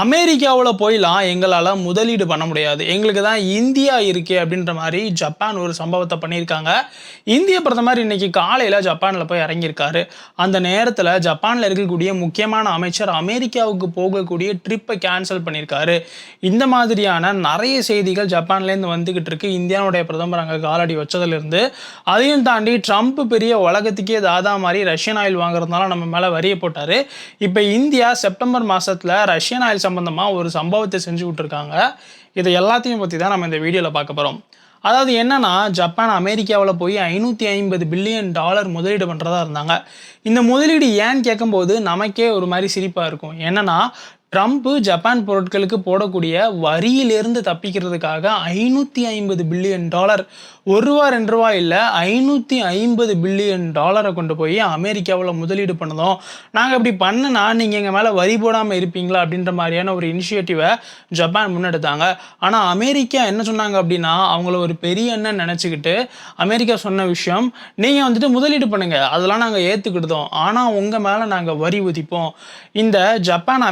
அமெரிக்காவில் போயெல்லாம் எங்களால் முதலீடு பண்ண முடியாது. எங்களுக்கு தான் இந்தியா இருக்கே அப்படின்ற மாதிரி ஜப்பான் ஒரு சம்பவத்தை பண்ணியிருக்காங்க. இந்திய பிரதமர் இன்னைக்கு காலையில் ஜப்பானில் போய் இறங்கியிருக்காரு. அந்த நேரத்தில் ஜப்பானில் இருக்கக்கூடிய முக்கியமான அமைச்சர் அமெரிக்காவுக்கு போகக்கூடிய ட்ரிப்பை கேன்சல் பண்ணியிருக்காரு. இந்த மாதிரியான நிறைய செய்திகள் ஜப்பான்லேருந்து வந்துக்கிட்டு இருக்கு. இந்தியாவுடைய பிரதமர் அங்கே காலடி வச்சதுலேருந்து அதையும் தாண்டி ட்ரம்ப் பெரிய உலகத்துக்கே தாதா மாதிரி ரஷ்யன் ஆயில் வாங்குறதுனால நம்ம மேலே வரிய போட்டார். இப்போ இந்தியா செப்டம்பர் மாதத்தில் ரஷ்யன் ஆயில் சம்மந்தமாக ஒரு சம்பவத்தை செஞ்சு விட்டுருக்காங்க. இதை எல்லாத்தையும் பற்றி தான் நம்ம இந்த வீடியோவில் பார்க்க போகிறோம் அதாவது என்னன்னா ஜப்பான் அமெரிக்காவில் போய் ஐநூற்றி ஐம்பது பில்லியன் டாலர் முதலீடு பண்ணுறதா இருந்தாங்க. இந்த முதலீடு ஏன்னு கேட்கும்போது நமக்கே ஒரு மாதிரி சிரிப்பாக இருக்கும். என்னன்னா ட்ரம்ப்பு ஜப்பான் பொருட்களுக்கு போடக்கூடிய வரியிலிருந்து தப்பிக்கிறதுக்காக ஐநூற்றி ஐம்பது பில்லியன் டாலர். ஒரு ரூபா ரெண்டு ரூபா இல்லை ஐநூற்றி ஐம்பது பில்லியன் டாலரை கொண்டு போய் அமெரிக்காவில் முதலீடு பண்ணதும். நாங்கள் இப்படி பண்ணனா நீங்கள் எங்கள் மேலே வரி போடாமல் இருப்பீங்களா அப்படின்ற மாதிரியான ஒரு இனிஷியேட்டிவை ஜப்பான் முன்னெடுத்தாங்க. ஆனால் அமெரிக்கா என்ன சொன்னாங்க அப்படின்னா அவங்கள ஒரு பெரிய எண்ணம் நினச்சிக்கிட்டு அமெரிக்கா சொன்ன விஷயம் நீங்கள் வந்துட்டு முதலீடு பண்ணுங்கள் அதெல்லாம் நாங்கள் ஏற்றுக்கிட்டோம் ஆனால் உங்கள் மேலே நாங்கள் வரி விதிப்போம். இந்த ஜப்பான்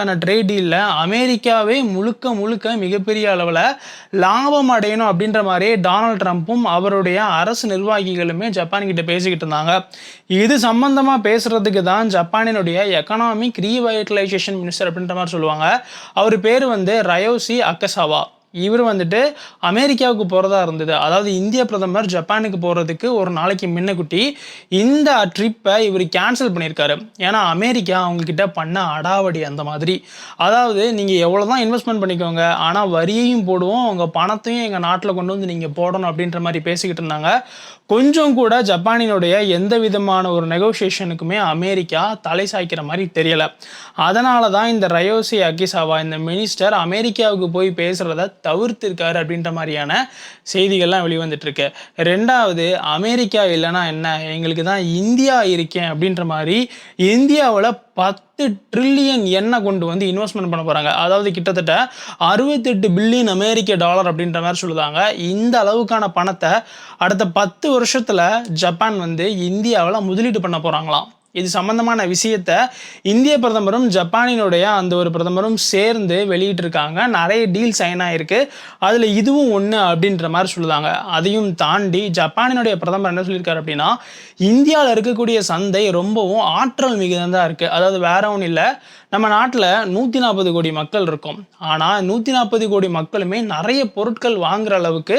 அமெரிக்காவுக்கான ட்ரேட் டீலில் அமெரிக்காவே முழுக்க முழுக்க மிகப்பெரிய அளவில் லாபம் அடையணும் அப்படின்ற மாதிரியே டொனால்ட் ட்ரம்ப்பும் அவருடைய அரசு நிர்வாகிகளுமே ஜப்பான்கிட்ட பேசிக்கிட்டு இருந்தாங்க. இது சம்பந்தமாக பேசுகிறதுக்கு தான் ஜப்பானினுடைய எக்கனாமிக் ரீவைட்டலைசேஷன் மினிஸ்டர் அப்படின்ற மாதிரி சொல்லுவாங்க. அவர் பேர் வந்து ரயோசி அக்கசாவா இவர் வந்துட்டு அமெரிக்காவுக்கு போகிறதா இருந்தது. அதாவது இந்திய பிரதமர் ஜப்பானுக்கு போகிறதுக்கு ஒரு நாளைக்கு முன்னக்குட்டி இந்த ட்ரிப்பை இவர் கேன்சல் பண்ணியிருக்காரு. ஏன்னா அமெரிக்கா அவங்கக்கிட்ட பண்ண அடாவடி அந்த மாதிரி. அதாவது நீங்கள் எவ்வளோ தான் இன்வெஸ்ட்மெண்ட் பண்ணிக்கோங்க ஆனால் வரியையும் போடுவோம் உங்கள் பணத்தையும் எங்கள் நாட்டில் கொண்டு வந்து நீங்கள் போடணும் அப்படின்ற மாதிரி பேசிக்கிட்டு இருந்தாங்க. கொஞ்சம் கூட ஜப்பானினுடைய எந்த விதமான ஒரு நெகோசியேஷனுக்குமே அமெரிக்கா தலை சாய்க்கிற மாதிரி தெரியலை. அதனால தான் இந்த ரயோசி அகிசாவா இந்த மினிஸ்டர் அமெரிக்காவுக்கு போய் பேசுகிறத தவிர்த்திருக்காரு அப்படின்ற மாதிரியான செய்திகள்லாம் வெளிவந்துட்டுருக்கு. ரெண்டாவது அமெரிக்கா இல்லைன்னா என்ன? எங்களுக்கு தான் இந்தியா இருக்கேன் அப்படின்ற மாதிரி இந்தியாவில் பத்து ட்ரில்லியன் எண்ணெய் கொண்டு வந்து இன்வெஸ்ட்மெண்ட் பண்ண போகிறாங்க அதாவது கிட்டத்தட்ட அறுபத்தெட்டு பில்லியன் அமெரிக்க டாலர் அப்படின்ற மாதிரி சொல்லுதாங்க. இந்த அளவுக்கான பணத்தை அடுத்த பத்து வருஷத்தில் ஜப்பான் வந்து இந்தியாவில் முதலீடு பண்ண போகிறாங்களாம் இது சம்பந்தமான விஷயத்த இந்திய பிரதமரும் ஜப்பானினுடைய அந்த ஒரு பிரதமரும் சேர்ந்து வெளியிட்டிருக்காங்க. நிறைய டீல் சைன் ஆகிருக்கு அதில் இதுவும் ஒன்று அப்படின்ற மாதிரி சொல்லுதாங்க. அதையும் தாண்டி ஜப்பானினுடைய பிரதமர் என்ன சொல்லியிருக்காரு அப்படின்னா இந்தியாவில் இருக்கக்கூடிய சந்தை ரொம்பவும் ஆற்றல் மிகுந்ததாக இருக்குது அதாவது வேற ஒன்றும் இல்லை. நம்ம நாட்டில் நூற்றி நாற்பது கோடி மக்கள் இருக்கும். ஆனால் நூற்றி நாற்பது கோடி மக்களுமே நிறைய பொருட்கள் வாங்குற அளவுக்கு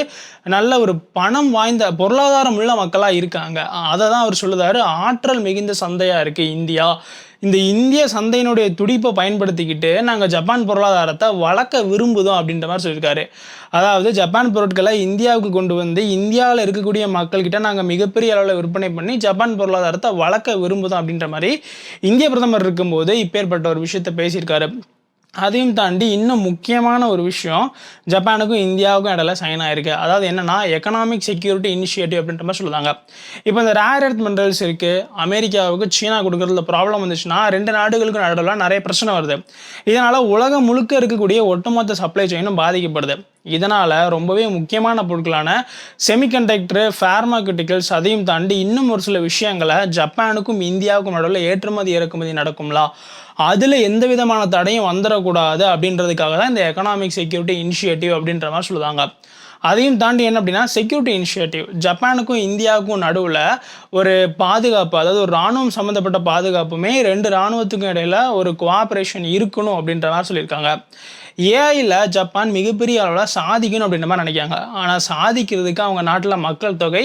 நல்ல ஒரு பணம் வாய்ந்த பொருளாதாரம் உள்ள மக்களாக இருக்காங்க. அதை தான் அவர் சொல்லுதாரு. ஆற்றல் மிகுந்த சந்தை சந்தையாக இருக்குது இந்தியா. இந்த இந்திய சந்தையினுடைய துடிப்பை பயன்படுத்திக்கிட்டு நாங்கள் ஜப்பான் பொருளாதாரத்தை வளர்க்க விரும்புதோம் அப்படின்ற மாதிரி சொல்லியிருக்காரு. அதாவது ஜப்பான் பொருட்களை இந்தியாவுக்கு கொண்டு வந்து இந்தியாவில் இருக்கக்கூடிய மக்கள்கிட்ட நாங்கள் மிகப்பெரிய அளவில் விற்பனை பண்ணி ஜப்பான் பொருளாதாரத்தை வளர்க்க விரும்புதோம் அப்படின்ற மாதிரி இந்திய பிரதமர் இருக்கும்போது இப்பேற்பட்ட ஒரு விஷயத்தை பேசியிருக்காரு. அதையும் தாண்டி இன்னும் முக்கியமான ஒரு விஷயம் ஜப்பானுக்கும் இந்தியாவுக்கும் இடையில சைன் ஆயிருக்கு. அதாவது என்னன்னா எக்கனாமிக் செக்யூரிட்டி இனிஷியேட்டிவ் அப்படின்ற மாதிரி சொல்லுவாங்க. இப்போ இந்த ரேர் எர்த் மினரல்ஸ் இருக்கு அமெரிக்காவுக்கு சீனா கொடுக்கறதுல ப்ராப்ளம் வந்துச்சுன்னா ரெண்டு நாடுகளுக்கும் நடுவில் நிறைய பிரச்சனை வருது. இதனால உலகம் முழுக்க இருக்கக்கூடிய ஒட்டுமொத்த சப்ளை செயினும் பாதிக்கப்படுது. இதனால் ரொம்பவே முக்கியமான பொருட்களான செமிகண்டக்டரு ஃபார்மாக்யூட்டிக்கல்ஸ் அதையும் தாண்டி இன்னும் ஒரு சில விஷயங்களை ஜப்பானுக்கும் இந்தியாவுக்கும் நடுவில் ஏற்றுமதி இறக்குமதி நடக்கும்லா. அதில் எந்த விதமான தடையும் வந்துடக்கூடாது அப்படின்றதுக்காக தான் இந்த எக்கனாமிக் செக்யூரிட்டி இனிஷியேட்டிவ் அப்படின்ற மாதிரி சொல்லுவாங்க. அதையும் தாண்டி என்ன அப்படின்னா செக்யூரிட்டி இனிஷியேட்டிவ் ஜப்பானுக்கும் இந்தியாவுக்கும் நடுவில் ஒரு பாதுகாப்பு அதாவது ஒரு இராணுவம் சம்மந்தப்பட்ட பாதுகாப்புமே ரெண்டு இராணுவத்துக்கும் இடையில ஒரு கோஆப்ரேஷன் இருக்கணும் அப்படின்ற மாதிரி சொல்லியிருக்காங்க. ஏஐயில் ஜப்பான் மிகப்பெரிய அளவில் சாதிக்கணும் அப்படின்ற மாதிரி நினைக்காங்க ஆனால் சாதிக்கிறதுக்கு அவங்க நாட்டில் மக்கள் தொகை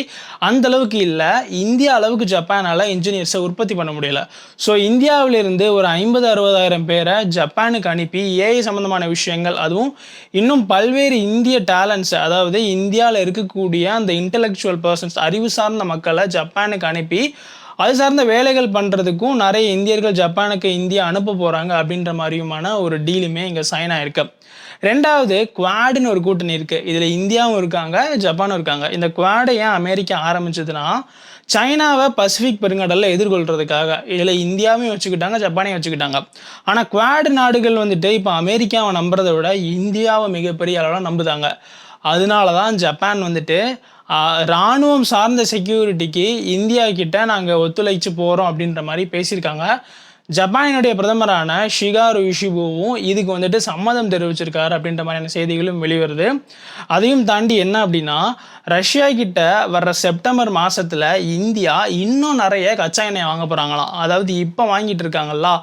அந்த அளவுக்கு இல்லை. இந்தியா அளவுக்கு ஜப்பானால் இன்ஜினியர்ஸை உற்பத்தி பண்ண முடியல. ஸோ இந்தியாவிலிருந்து ஒரு ஐம்பது அறுபதாயிரம் பேரை ஜப்பானுக்கு அனுப்பி ஏஐ சம்மந்தமான விஷயங்கள் அதுவும் இன்னும் பல்வேறு இந்திய டேலண்ட்ஸ் அதாவது இந்தியாவில் இருக்கக்கூடிய அந்த இன்டலெக்சுவல் பர்சன்ஸ் அறிவு சார்ந்த மக்களை ஜப்பானுக்கு அனுப்பி அது சார்ந்த வேலைகள் பண்ணுறதுக்கும் நிறைய இந்தியர்கள் ஜப்பானுக்கு இந்தியா அனுப்ப போகிறாங்க அப்படின்ற மாதிரியுமான ஒரு டீலுமே இங்கே சைன் ஆயிருக்கு. ரெண்டாவது குவாடுன்னு ஒரு கூட்டணி இருக்குது இதில் இந்தியாவும் இருக்காங்க ஜப்பானும் இருக்காங்க. இந்த குவாடை ஏன் அமெரிக்கா ஆரம்பிச்சதுன்னா சைனாவை பசிபிக் பெருங்கடலில் எதிர்கொள்கிறதுக்காக இதில் இந்தியாவையும் வச்சுக்கிட்டாங்க ஜப்பானையும் வச்சுக்கிட்டாங்க. ஆனால் குவாடு நாடுகள் வந்துட்டு இப்போ அமெரிக்காவை நம்புறதை விட இந்தியாவை மிகப்பெரிய அளவில் நம்புதாங்க. அதனால தான் ஜப்பான் வந்துட்டு இராணுவம் ராணுவம் சார்ந்த செக்யூரிட்டிக்கு இந்தியா கிட்ட நாங்கள் ஒத்துழைச்சு போகிறோம் அப்படின்ற மாதிரி பேசியிருக்காங்க. ஜப்பானினுடைய பிரதமரான ஷிகாரு யுஷிபுவும் இதுக்கு வந்துட்டு சம்மதம் தெரிவிச்சிருக்காரு அப்படின்ற மாதிரியான செய்திகளும் வெளிவருது. அதையும் தாண்டி என்ன அப்படின்னா ரஷ்யா கிட்ட வர்ற செப்டம்பர் மாதத்தில் இந்தியா இன்னும் நிறைய கச்சா எண்ணெய் வாங்க போகிறாங்களாம் அதாவது இப்போ வாங்கிட்டு இருக்காங்களா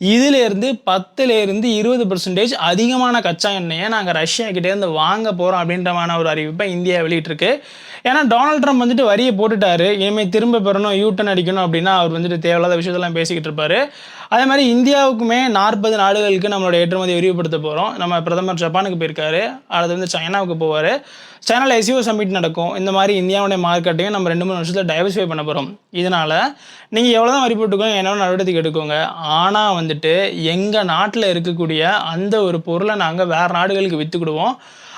இதிலேருந்து பத்துலேருந்து இருபது பர்சன்டேஜ் அதிகமான கச்சா எண்ணெயை நாங்கள் ரஷ்யா கிட்டேருந்து வாங்க போகிறோம் அப்படின்றமான ஒரு அறிவிப்பை இந்தியா வெளியிட்டிருக்கு. ஏன்னா டொனால்ட் ட்ரம்ப் வந்துட்டு வரியை போட்டுட்டாரு. இனிமேல் திரும்ப பெறணும் யூட்டன் அடிக்கணும் அப்படின்னா அவர் வந்துட்டு தேவையில்லாத விஷயத்தெல்லாம் பேசிக்கிட்டு இருப்பார். அதே மாதிரி இந்தியாவுக்குமே நாற்பது நாடுகளுக்கு நம்மளோட ஏற்றுமதி விரிவுபடுத்த போகிறோம் நம்ம பிரதமர் ஜப்பானுக்கு போயிருக்காரு. அடுத்து வந்து சைனாவுக்கு போவார். சைனாவில் எஸ்யூ சமிட் நடக்கும். இந்த மாதிரி இந்தியாவுடைய மார்க்கெட்டையும் நம்ம ரெண்டு மூணு வருஷத்தில் டைவர்சிஃபை பண்ண போகிறோம் இதனால் நீங்கள் எவ்வளோ தான் வரி போட்டுக்கோங்க என்ன நடவடிக்கை எடுக்கோங்க. ஆனால் வந்துட்டு எங்கள் நாட்டில் இருக்கக்கூடிய அந்த ஒரு பொருளை நாங்கள் வேறு நாடுகளுக்கு விற்றுக்கிடுவோம்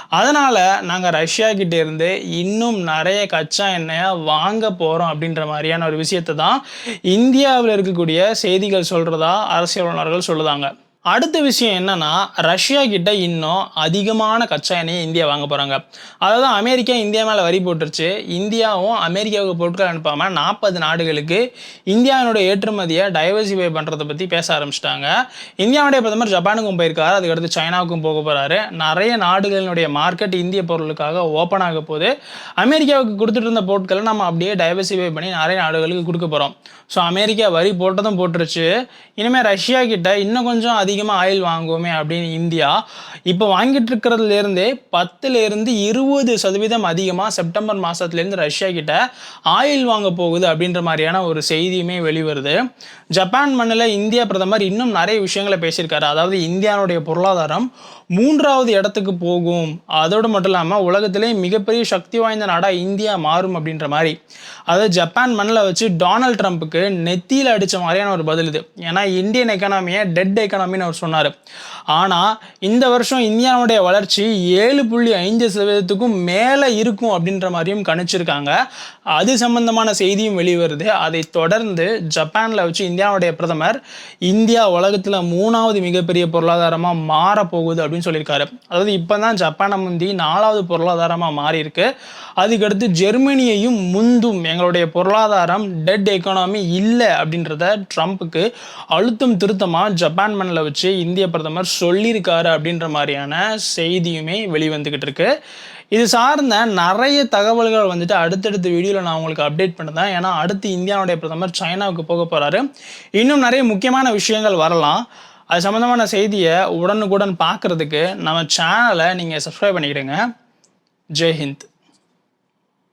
அதனால் நாங்கள் ரஷ்யா இருந்து இன்னும் நிறைய கச்சா எண்ணெயை வாங்க போகிறோம் அப்படின்ற மாதிரியான ஒரு விஷயத்தை தான் இந்தியாவில் இருக்கக்கூடிய செய்திகள் சொல்கிறதா அரசியல் வல்லுநர்கள் சொல்லுதாங்க. அடுத்த விஷயம் என்னன்னா ரஷ்யா கிட்ட இன்னும் அதிகமான கச்சா எண்ணெயை இந்தியா வாங்க போகிறாங்க அதாவது அமெரிக்கா இந்தியா மேலே வரி போட்டுருச்சு. இந்தியாவும் அமெரிக்காவுக்கு பொருட்கள் அனுப்பாமல் நாற்பது நாடுகளுக்கு இந்தியாவினுடைய ஏற்றுமதியை டைவர்சிஃபை பண்ணுறதை பற்றி பேச ஆரம்பிச்சிட்டாங்க. இந்தியாவுடைய பிரதமர் ஜப்பானுக்கும் போயிருக்காரு. அதுக்கடுத்து சைனாவுக்கும் போக போகிறாரு நிறைய நாடுகளினுடைய மார்க்கெட் இந்திய பொருளுக்காக ஓப்பன் ஆக போது அமெரிக்காவுக்கு கொடுத்துட்டு இருந்த பொருட்களை நம்ம அப்படியே டைவர்சிஃபை பண்ணி நிறைய நாடுகளுக்கு கொடுக்க போகிறோம் ஸோ அமெரிக்கா வரி போட்டதும் போட்டுருச்சு. இனிமேல் ரஷ்யா கிட்ட இன்னும் கொஞ்சம் அதிக அதிகமாக ஆயில் வாங்குவோமே அப்படின்னு இந்தியா இப்போ வாங்கிட்டு இருக்கிறதுலேருந்தே பத்துலேருந்து இருபது சதவீதம் அதிகமாக செப்டம்பர் மாதத்துலேருந்து ரஷ்யா கிட்ட ஆயில் வாங்க போகுது அப்படின்ற மாதிரியான ஒரு செய்தியுமே வெளிவருது. ஜப்பான் மண்ணில் இந்திய பிரதமர் இன்னும் நிறைய விஷயங்களை பேசியிருக்காரு. அதாவது இந்தியாவுடைய பொருளாதாரம் மூன்றாவது இடத்துக்கு போகும். அதோடு மட்டும் இல்லாமல் உலகத்திலே மிகப்பெரிய சக்தி வாய்ந்த நாடாக இந்தியா மாறும் அப்படின்ற மாதிரி. அதாவது ஜப்பான் மண்ணில் வச்சு டொனால்ட் ட்ரம்ப்புக்கு நெத்தியில் அடித்த மாதிரியான ஒரு பதில் இது. ஏன்னா இந்தியன் எக்கனாமியை டெட் எக்கனாமின்னு அவர் சொன்னார். ஆனால் இந்த வருஷம் இந்தியாவுடைய வளர்ச்சி ஏழு புள்ளி ஐந்து சதவீதத்துக்கும் மேலே இருக்கும் அப்படின்ற மாதிரியும் கணிச்சிருக்காங்க. அது சம்பந்தமான செய்தியும் வெளிவருது. அதை தொடர்ந்து ஜப்பானில் வச்சு இந்தியாவுடைய பிரதமர் இந்தியா உலகத்தில் மூணாவது மிகப்பெரிய பொருளாதாரமாக மாறப்போகுது அப்படின்னு சொல்லியிருக்காரு. அதாவது இப்போ தான் ஜப்பானை முந்தி நாலாவது பொருளாதாரமாக மாறியிருக்கு. அதுக்கடுத்து ஜெர்மனியையும் முந்தும் எங்களுடைய பொருளாதாரம் டெட் எக்கானமி இல்லை அப்படின்றத ட்ரம்ப்புக்கு அழுத்தம் திருத்தமாக ஜப்பான் மண்ணில் வச்சு இந்திய பிரதமர் சொல்லியிருக்காரு அப்படின்ற மாதிரியான செய்தியுமே வெளிவந்துக்கிட்டு இருக்கு. இது சார்ந்த நிறைய தகவல்கள் வந்துட்டு அடுத்தடுத்த வீடியோவில் நான் உங்களுக்கு அப்டேட் பண்ணுறேன் ஏன்னா அடுத்து இந்தியாவுடைய பிரதமர் சைனாவுக்கு போக போகிறாரு இன்னும் நிறைய முக்கியமான விஷயங்கள் வரலாம். அது சம்மந்தமான செய்தியை உடனுக்குடன் பார்க்குறதுக்கு நம்ம சேனலை நீங்கள் சப்ஸ்கிரைப் பண்ணிக்கிடுங்க. ஜெய்ஹிந்த்